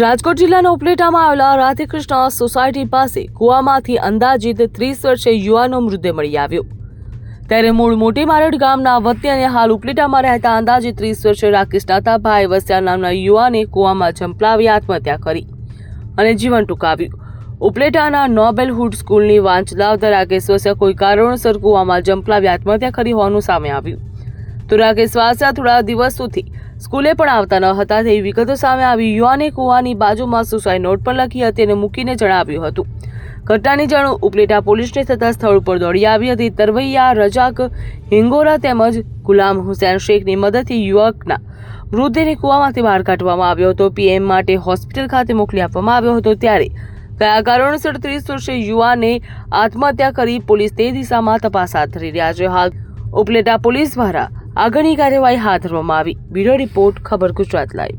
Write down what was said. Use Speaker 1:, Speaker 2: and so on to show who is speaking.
Speaker 1: રાજકોટ જિલ્લાના ઉપલેટામાં આવેલા રાધેકૃષ્ણ સોસાયટી પાસે કુવામાંથી અંદાજિત ત્રીસ વર્ષે યુવાનો મૃતદેહ મળી આવ્યો. ત્યારે મૂળ મોટી મારડ ગામના વતી અને હાલ ઉપલેટામાં રહેતા અંદાજિત ત્રીસ વર્ષે રાકેશ નાતાભાઈ વસ્યા નામના યુવાને કુવામાં ઝંપલાવી આત્મહત્યા કરી અને જીવન ટૂંકાવ્યું. ઉપલેટાના નોબેલહુડ સ્કૂલની વાંચલાવતા રાકેશ વસ્યા કોઈ કારણોસર કુવામાં ઝંપલાવી આત્મહત્યા કરી હોવાનું સામે આવ્યું. તો રાકેશ વાસા થોડા દિવસોથી સ્કૂલે પણ આવતા ન હતા તેવી વિગતો સામે આવી યુવાને કુવાની બાજુમાં સુસાઇડ નોટ પણ લખી હતી અને મૂકીને જણાવ્યું હતું. ઘટનાની જાણ ઉપલેટા પોલીસને થતા સ્થળ ઉપર દોડી આવી હતી. તરવૈયા, રજાક, હિંગોરા તેમજ ગુલામ હુસેન શેખની મદદથી યુવકના મૃતદેહને કુવામાંથી બહાર કાઢવામાં આવ્યો હતો. પીએમ માટે હોસ્પિટલ ખાતે મોકલી આપવામાં આવ્યો હતો ત્યારે કયા કારણોસર ત્રીસ વર્ષે યુવાને આત્મહત્યા કરી પોલીસ તે દિશામાં તપાસ હાથ ધરી રહ્યા છે. હાલ ઉપલેટા પોલીસ દ્વારા આગળની કાર્યવાહી હાથ ધરવામાં આવી. બ્યુરો રિપોર્ટ ખબર ગુજરાત લાઈવ.